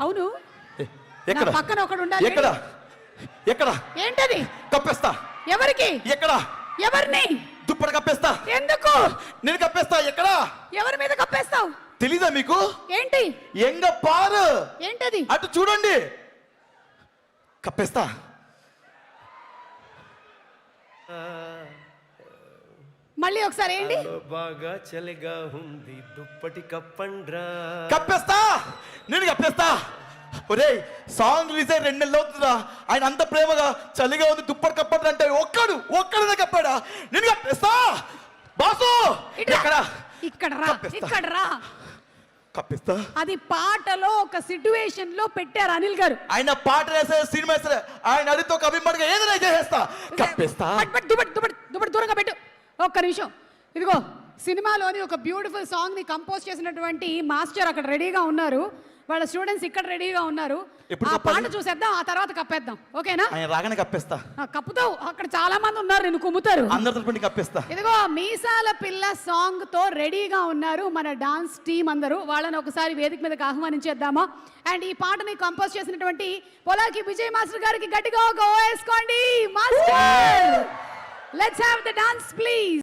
అవును. ఎక్కడ? నా పక్కన ఒకడు ఉండాలి. ఎక్కడ? ఎక్కడ? ఏంటది? కప్పేస్తా. ఎవరికి? ఎక్కడ? ఎవరిని? దుప్పటి కప్పేస్తా. ఎందుకు? నేను కప్పేస్తా. ఎక్కడ? ఎవరి మీద కప్పేస్తావు? తెలీదా మీకు? ఏంటి? ఎంగ పారు. ఏంటది? అటు చూడండి. కప్పేస్తా. మళ్ళీ ఒకసారి ఏంటి? బాగా చలిగా ఉంది. దుప్పటి కప్పండ్రా. కప్పేస్తా. నేను కప్పేస్తా ఒరేయ్ సాంగ్ రిలీజ్ అయ్యి రెండు నెలలు అవుతుందా ఆయన అంత ప్రేమగా చలిగా ఉంది దుప్పటి కప్పడు అంటే ఒక్కడు ఒక్కడునే కప్పాడా నేను కప్పేస్తా బాసు! ఇట్రా. ఎక్కడ? ఇక్కడ రా. ఇక్కడ రా. కప్పిస్తా. అది పాటలో ఒక సిట్యువేషన్లో పెట్టారు అనిల్ గారు. ఆయన పాట వేసే సినిమా వేసే ఆయన అడిగితే ఒక అభిమానిగా ఏదైనా చేసేస్తా. కప్పిస్తా. దుప్పటి దుప్పటి దుప్పటి దూరంగా పెట్టు. ఒక్క నిమిషం. ఇదిగో. సినిమాలోని ఒక బ్యూటిఫుల్ సాంగ్ని కంపోజ్ చేసినటువంటి మాస్టర్ అక్కడ రెడీగా ఉన్నారు. వాళ్ళ స్టూడెంట్స్ ఇక్కడ రెడీగా ఉన్నారు. ఆ? పాట చూసేద్దాం ఆ తర్వాత కప్పేద్దాం. ఓకేనా? ఆయన రాగానే కప్పేస్తా. కప్పుతావు. అక్కడ చాలా మంది ఉన్నారు నేను కుమ్ముతారు. అందరి తరపున కప్పేస్తా. ఇదిగో మీసాల పిల్ల సాంగ్తో రెడీగా ఉన్నారు మన డాన్స్ టీం అందరూ. వాళ్ళని ఒకసారి వేదిక మీదకి ఆహ్వానించేద్దామా? అండ్ ఈ పాటని కంపోజ్ చేసినటువంటి పొలాకి విజయ్ మాస్టర్ గారికి గట్టిగా ఒక ఓ వేసుకోండి. Master let's have the dance please